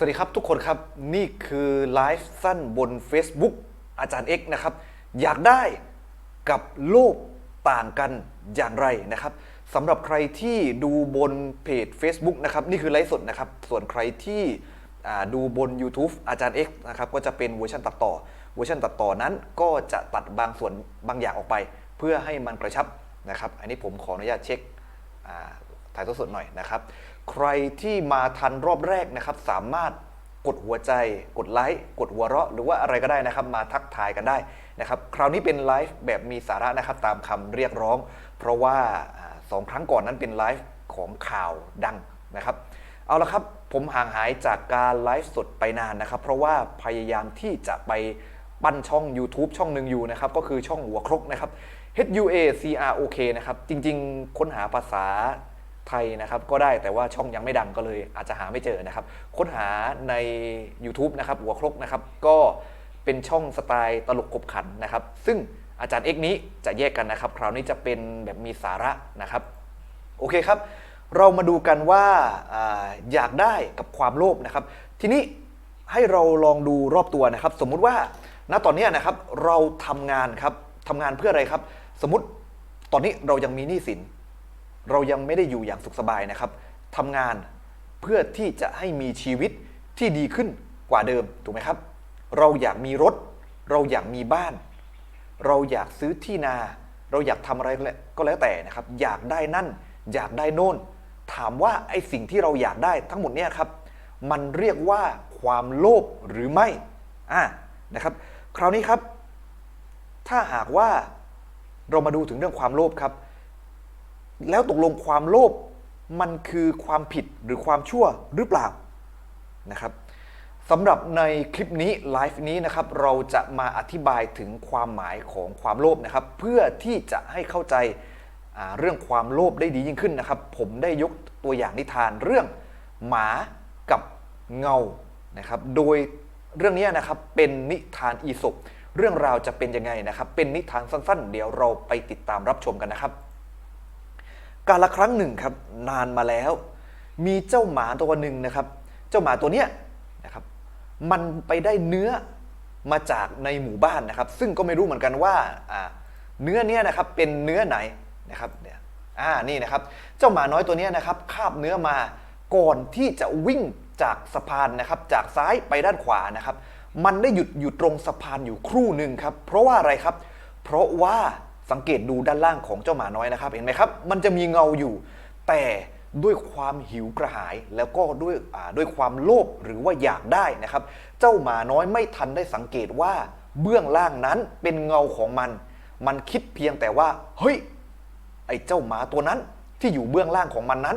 สวัสดีครับทุกคนครับ นี่คือไลฟ์สั้นบน Facebook อาจารย์เอกนะครับ อยากได้กับโลกต่างกันอย่างไรนะครับสำหรับใครที่ดูบนเพจ Facebook นะครับ นี่คือไลฟ์สดนะครับ ส่วนใครที่ดูบน YouTube อาจารย์เอกนะครับก็จะเป็นเวอร์ชันตัดต่อเวอร์ชันตัดต่อนั้นก็จะตัดบางส่วนบางอย่างออกไป เพื่อให้มันกระชับนะครับ อันนี้ผมขออนุญาตเช็ค ถ่ายทอดสดหน่อยนะครับ ใครที่มาทันรอบแรกนะครับ สามารถกดหัวใจ กดไลค์ กดหัวเราะ หรือว่าอะไรก็ได้นะครับ มาทักทายกันได้นะครับ คราวนี้เป็นไลฟ์แบบมีสาระนะครับ ตามคำเรียกร้อง เพราะว่าอ่าสองครั้งก่อนนั้นเป็นไลฟ์ของข่าวดังนะครับ เอาละครับ ผมห่างหายจากการไลฟ์สดไปนานนะครับ เพราะว่าพยายามที่จะไปปั้นช่อง YouTube ช่องหนึ่งอยู่นะครับ ก็คือช่องหัวครกนะครับ H U A C R O K นะครับ จริง ๆ ค้นหาภาษา ไทยนะครับก็ได้แต่ว่าช่องยังไม่ดังก็เลยอาจจะหาไม่เจอนะครับ ค้นหาใน YouTube นะครับหัวครกนะครับก็เป็นช่องสไตล์ตลกขบขันนะครับ ซึ่งอาจารย์เอกนี้จะแยกกันนะครับ คราวนี้จะเป็นแบบมีสาระนะครับ โอเคครับ เรามาดูกันว่าอยากได้กับความโลภนะครับ ทีนี้ให้เราลองดูรอบตัวนะครับ สมมุติว่าณตอนนี้นะครับเราทำงานครับทำงานเพื่ออะไรครับ สมมติตอนนี้เรายังมีหนี้สิน เรายังไม่ได้อยู่อย่างสุขสบายนะครับทำงานเพื่อที่จะให้มีชีวิตที่ดีขึ้นกว่าเดิมถูกไหมครับ เราอยากมีรถ เราอยากมีบ้าน เราอยากซื้อที่นา เราอยากทำอะไรก็แล้วแต่นะครับ อยากได้นั่น อยากได้โน่น ถามว่าไอ้สิ่งที่เราอยากได้ทั้งหมดเนี่ยครับมันเรียกว่าความโลภหรือไม่อ่านะครับ คราวนี้ครับ ถ้าหากว่าเรามาดูถึงเรื่องความโลภครับ แล้วตกลงความโลภมันคือความผิดหรือความชั่วหรือเปล่านะครับสำหรับในคลิปนี้ไลฟ์นี้นะครับเราจะมาอธิบายถึงความหมายของความโลภนะครับ เพื่อที่จะให้เข้าใจเรื่องความโลภได้ดียิ่งขึ้นนะครับ ผมได้ยกตัวอย่างนิทานเรื่องหมากับเงานะครับโดยเรื่องนี้นะครับเป็นนิทานอีสปเรื่องราวจะเป็นยังไงนะครับ เป็นนิทานสั้นๆ เดี๋ยวเราไปติดตามรับชมกันนะครับ กาลครั้งหนึ่งครับนานมาแล้ว มีเจ้าหมาตัวหนึ่งนะครับ เจ้าหมาตัวเนี้ยนะครับมันไปได้เนื้อมาจากในหมู่บ้านนะครับ ซึ่งก็ไม่รู้เหมือนกันว่าอ่าเนื้อเนี้ยนะครับเป็นเนื้อไหนนะครับเนี่ยอ่านี่นะครับ เจ้าหมาน้อยตัวเนี้ยนะครับคาบเนื้อมาก่อนที่จะวิ่งจากสะพานนะครับจากซ้ายไปด้านขวานะครับ มันได้หยุดอยู่ตรงสะพานอยู่ครู่หนึ่งครับ เพราะว่าอะไรครับ เพราะว่า สังเกตดูด้านล่างของเจ้าหมาน้อยนะครับ เห็นไหมครับ มันจะมีเงาอยู่ แต่ด้วยความหิวกระหายแล้วก็ด้วยด้วยความโลภหรือว่าอยากได้นะครับ เจ้าหมาน้อยไม่ทันได้สังเกตว่าเบื้องล่างนั้นเป็นเงาของมัน มันคิดเพียงแต่ว่าเฮ้ยไอ้เจ้าหมาตัวนั้นที่อยู่เบื้องล่างของมันนั้น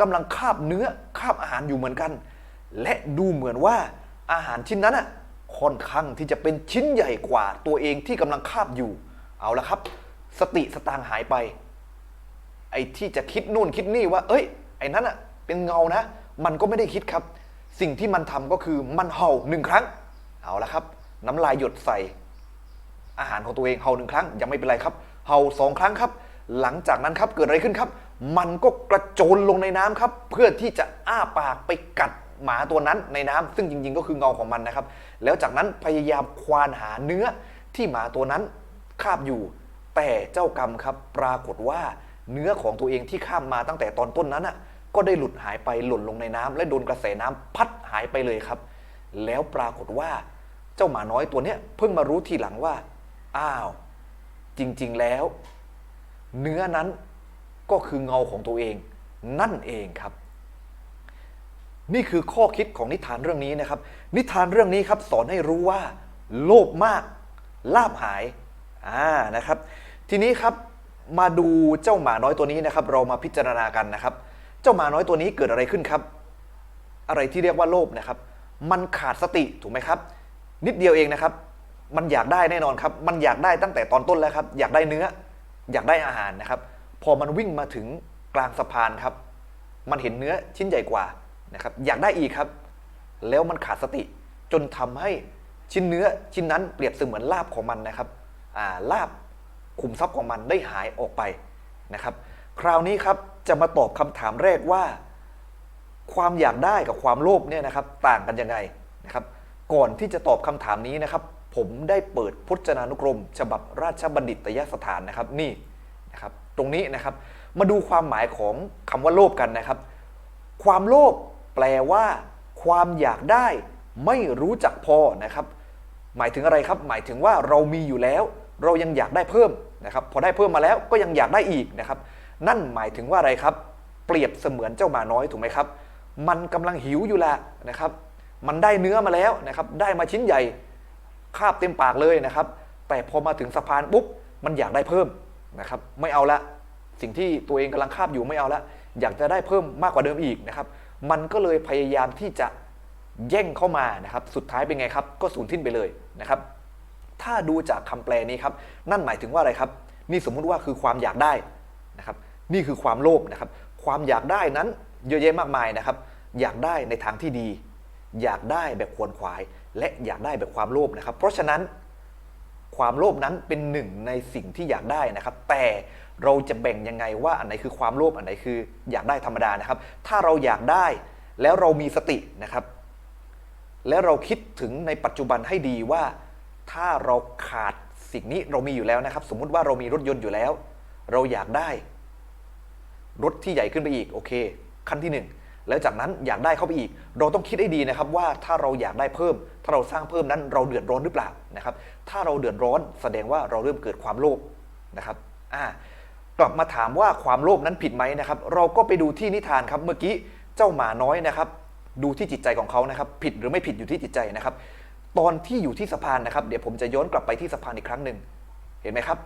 กำลังคาบเนื้อคาบอาหารอยู่เหมือนกัน และดูเหมือนว่าอาหารชิ้นนั้นอะค่อนข้างที่จะเป็นชิ้นใหญ่กว่าตัวเองที่กำลังคาบอยู่เอาละครับ สติสตางหายไป ไอ้ที่จะคิดนู่นคิดนี่ว่า เอ้ย ไอ้นั้นอะเป็นเงานะ มันก็ไม่ได้คิดครับ สิ่งที่มันทำก็คือมันเห่าหนึ่งครั้ง เอาละครับ น้ำลายหยดใส่ อาหารของตัวเองเห่าหนึ่งครั้งยังไม่เป็นไรครับ เห่าสองครั้งครับ หลังจากนั้นครับเกิดอะไรขึ้นครับ มันก็กระโจนลงในน้ำครับ เพื่อที่จะอ้าปากไปกัดหมาตัวนั้นในน้ำซึ่งจริง ๆ ก็คือเงาของมันนะครับ แล้วจากนั้นพยายามควานหาเนื้อที่หมาตัวนั้นคาบอยู่ แต่เจ้ากรรมครับปรากฏว่าเนื้อของตัวเองที่ข้ามมาตั้งแต่ตอนต้นนั้นอะก็ได้หลุดหายไปหล่นลงในน้ำและโดนกระแสน้ำพัดหายไปเลยครับ แล้วปรากฏว่าเจ้าหมาน้อยตัวเนี้ยเพิ่งมารู้ทีหลังว่า อ้าว จริงๆแล้ว เนื้อนั้นก็คือเงาของตัวเอง นั่นเองครับ นี่คือข้อคิดของนิทานเรื่องนี้นะครับ นิทานเรื่องนี้ครับ สอนให้รู้ว่า โลภมาก ลาบหาย อ่านะครับ ทีนี้ครับมาดูเจ้าหมาน้อยตัวนี้นะครับ เรามาพิจารณากันนะครับ เจ้าหมาน้อยตัวนี้เกิดอะไรขึ้นครับ อะไรที่เรียกว่าโลภนะครับ มันขาดสติถูกไหมครับ นิดเดียวเองนะครับ มันอยากได้แน่นอนครับ มันอยากได้ตั้งแต่ตอนต้นแล้วครับ อยากได้เนื้อ อยากได้อาหารนะครับ พอมันวิ่งมาถึงกลางสะพานครับ มันเห็นเนื้อชิ้นใหญ่กว่านะครับ อยากได้อีกครับ แล้วมันขาดสติจนทำให้ชิ้นเนื้อชิ้นนั้นเปรียบเสมือนลาบของมันนะครับ ลาบขุมทรัพย์ของมันได้หายออกไปนะครับ คราวนี้ครับจะมาตอบคำถามแรกว่า ความอยากได้กับความโลภเนี่ยนะครับต่างกันยังไงนะครับ ก่อนที่จะตอบคำถามนี้นะครับ ผมได้เปิดพจนานุกรม ฉบับราชบัณฑิตยสถานนะครับนี่นะครับตรงนี้นะครับมาดูความหมายของคำว่าโลภกันนะครับ ความโลภแปลว่า ความอยากได้ไม่รู้จักพอนะครับ หมายถึงอะไรครับ หมายถึงว่าเรามีอยู่แล้ว เรายังอยากได้เพิ่มนะครับพอได้เพิ่มมาแล้วก็ยังอยากได้อีกนะครับ นั่นหมายถึงว่าอะไรครับ เปรียบเสมือนเจ้าหมาน้อยถูกไหมครับ มันกำลังหิวอยู่แหละนะครับ มันได้เนื้อมาแล้วนะครับ ได้มาชิ้นใหญ่คาบเต็มปากเลยนะครับ แต่พอมาถึงสะพานปุ๊บมันอยากได้เพิ่มนะครับ ไม่เอาละสิ่งที่ตัวเองกำลังคาบอยู่ไม่เอาละอยากจะได้เพิ่มมากกว่าเดิมอีกนะครับ มันก็เลยพยายามที่จะแย่งเข้ามานะครับ สุดท้ายเป็นไงครับ ก็สูญทิ้นไปเลยนะครับ ถ้าดูจากคำแปลนี้ครับนั่นหมายถึงว่าอะไรครับ นี่สมมุติว่าคือความอยากได้นะครับนี่คือความโลภนะครับ ความอยากได้นั้นเยอะแยะมากมายนะครับ อยากได้ในทางที่ดี อยากได้แบบควรขวาย และอยากได้แบบความโลภนะครับ เพราะฉะนั้นความโลภนั้นเป็นหนึ่งในสิ่งที่อยากได้นะครับ แต่เราจะแบ่งยังไงว่าอันไหนคือความโลภอันไหนคืออยากได้ธรรมดานะครับ ถ้าเราอยากได้แล้วเรามีสตินะครับ และเราคิดถึงในปัจจุบันให้ดีว่า ถ้าเราขาดสิ่งนี้เรามีอยู่แล้วนะครับ สมมุติว่าเรามีรถยนต์อยู่แล้ว เราอยากได้ รถที่ใหญ่ขึ้นไปอีกโอเค ขั้นที่หนึ่งแล้วจากนั้นอยากได้เข้าไปอีก เราต้องคิดให้ดีนะครับว่าถ้าเราอยากได้เพิ่ม ถ้าเราสร้างเพิ่มนั้นเราเดือดร้อนหรือเปล่านะครับ ถ้าเราเดือดร้อนแสดงว่าเราเริ่มเกิดความโลภนะครับอ่ากลับมาถามว่าความโลภนั้นผิดไหมนะครับ เราก็ไปดูที่นิทานครับเมื่อกี้เจ้าหมาน้อยนะครับ ดูที่จิตใจของเขานะครับ ผิดหรือไม่ผิดอยู่ที่จิตใจนะครับ ตอนที่อยู่ที่สะพานนะครับ เดี๋ยวผมจะย้อนกลับไปที่สะพานอีกครั้งหนึ่งเห็นไหมครับ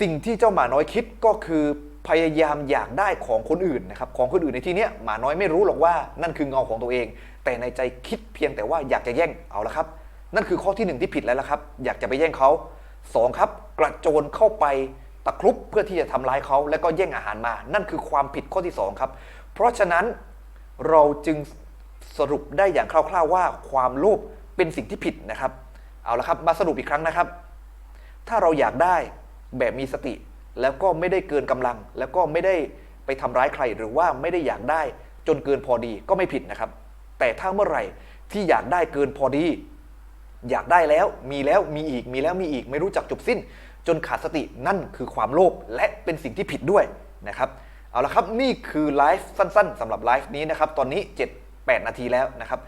สิ่งที่เจ้าหมาน้อยคิดก็คือพยายามอยากได้ของคนอื่นนะครับ ของคนอื่นในที่นี้หมาน้อยไม่รู้หรอกว่านั่นคือเงาของตัวเอง แต่ในใจคิดเพียงแต่ว่าอยากจะแย่งเอาละครับ นั่นคือข้อที่หนึ่งที่ผิดแล้วละครับ อยากจะไปแย่งเขาสองครับ กระโจนเข้าไปตะครุบเพื่อที่จะทำร้ายเขาแล้วก็แย่งอาหารมา นั่นคือความผิดข้อที่สองครับ เพราะฉะนั้นเราจึงสรุปได้อย่างคร่าวๆว่าความโลภ เป็นสิ่งที่ผิดนะครับ เอาละครับมาสรุปอีกครั้งนะครับ ถ้าเราอยากได้แบบมีสติ แล้วก็ไม่ได้เกินกำลัง แล้วก็ไม่ได้ไปทำร้ายใคร หรือว่าไม่ได้อยากได้จนเกินพอดีก็ไม่ผิดนะครับ แต่ถ้าเมื่อไหร่ที่อยากได้เกินพอดี อยากได้แล้วมีแล้วมีอีกมีแล้วมีอีก ไม่รู้จักจบสิ้น จนขาดสตินั่นคือความโลภและเป็นสิ่งที่ผิดด้วยนะครับเอาละครับนี่คือไลฟ์สั้น ๆสำหรับไลฟ์นี้นะครับตอนนี้ 7-8 นาทีแล้วนะครับ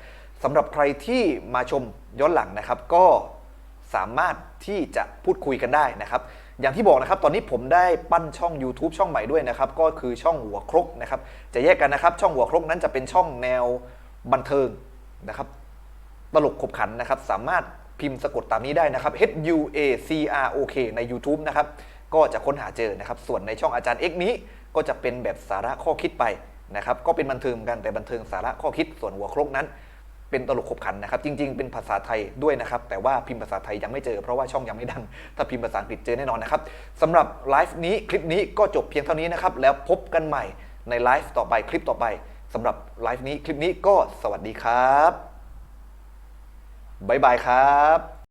สำหรับใครที่มาชมย้อนหลังนะครับ ก็สามารถที่จะพูดคุยกันได้นะครับ อย่างที่บอกนะครับ ตอนนี้ผมได้ปั้นช่อง YouTube ช่องใหม่ด้วยนะครับ ก็คือช่องหัวครกนะครับ จะแยกกันนะครับ ช่องหัวครกนั้นจะเป็นช่องแนวบันเทิงนะครับ ตลกขบขันนะครับ สามารถพิมพ์สะกดตามนี้ได้นะครับ H U A C R O K ใน YouTube นะครับ ก็จะค้นหาเจอนะครับ ส่วนในช่องอาจารย์ X นี้ก็จะเป็นแบบสาระข้อคิดไปนะครับ ก็เป็นบันเทิงกันแต่บันเทิงสาระข้อคิด ส่วนหัวครกนั้น เป็นตลกขบขันนะครับ จริง ๆ เป็นภาษาไทยด้วยนะครับ แต่ว่าพิมพ์ภาษาไทยยังไม่เจอเพราะว่าช่องยังไม่ดัง ถ้าพิมพ์ภาษาอังกฤษเจอแน่นอนนะครับสำหรับไลฟ์นี้คลิปนี้ก็จบเพียงเท่านี้นะครับ แล้วพบกันใหม่ในไลฟ์ต่อไปคลิปต่อไปสำหรับไลฟ์นี้คลิปนี้ก็สวัสดีครับบ๊ายบายครับ